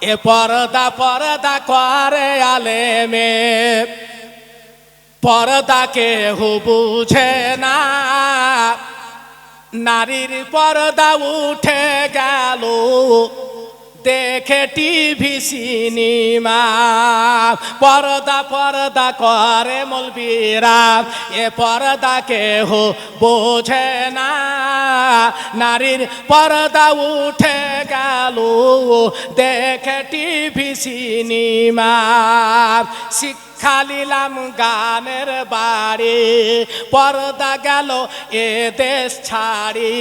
এ পরদা পরদা করে আলেমে। পরদা হু বুঝে না। নারীর পরদা উঠে গেল। দেখে টিভি সিনেমা পর্দা পর্দা করে মলবিরা। এ পর্দাকে হো বোঝে না। নারীর পর্দা উঠে গেল, দেখে টিভি সিনেমা শিক্ষা নিলাম গানের বাড়ি, পর্দা গেল এ দেশ ছাড়ি।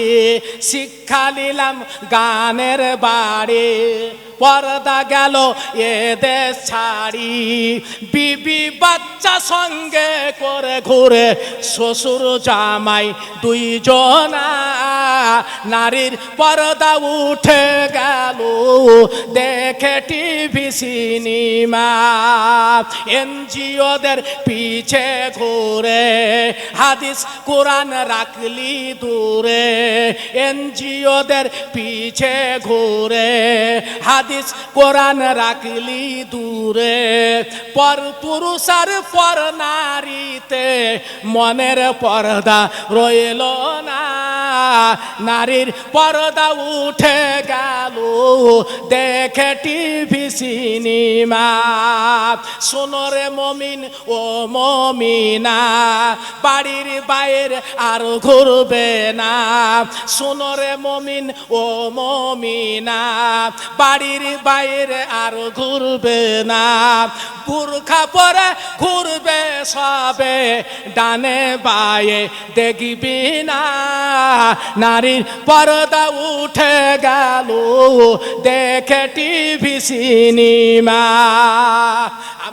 শিক্ষা নিলাম গানের বাড়ি। পর্দা গেল এ দেশ ছাড়ি। বিবি বাচ্চা সঙ্গে করে ঘুরে শ্বশুর জামাই দুইজনা। নারীর পর্দা উঠে গেল, দেখে টিভি, সিনেমা। এনজিওদের পিছে ঘুরে, হাদিস, কোরআন রাখলি দূরে। এনজিওদের পিছে ঘুরে, হাদিস কোরআন রাখলি দূরে। পর পুরুষ আর পর নারীতে মনের পর্দা রইল না। নারীর পর্দা উঠে গেল। দেখে টিভি, সিনেমা। সোনরে মমিন, ও মমিনা, বাড়ির বাইরে আর ঘুরবে না। সোনরে মমিন, ও মমিনা, বাড়ির বাইরে আর ঘুরবে না। বুরখা পরে ঘুরবে সবে, ডানে বায়ে দেখবি না। নারীর পর্দা উঠে গেল। দেখে টিভি সিনেমা।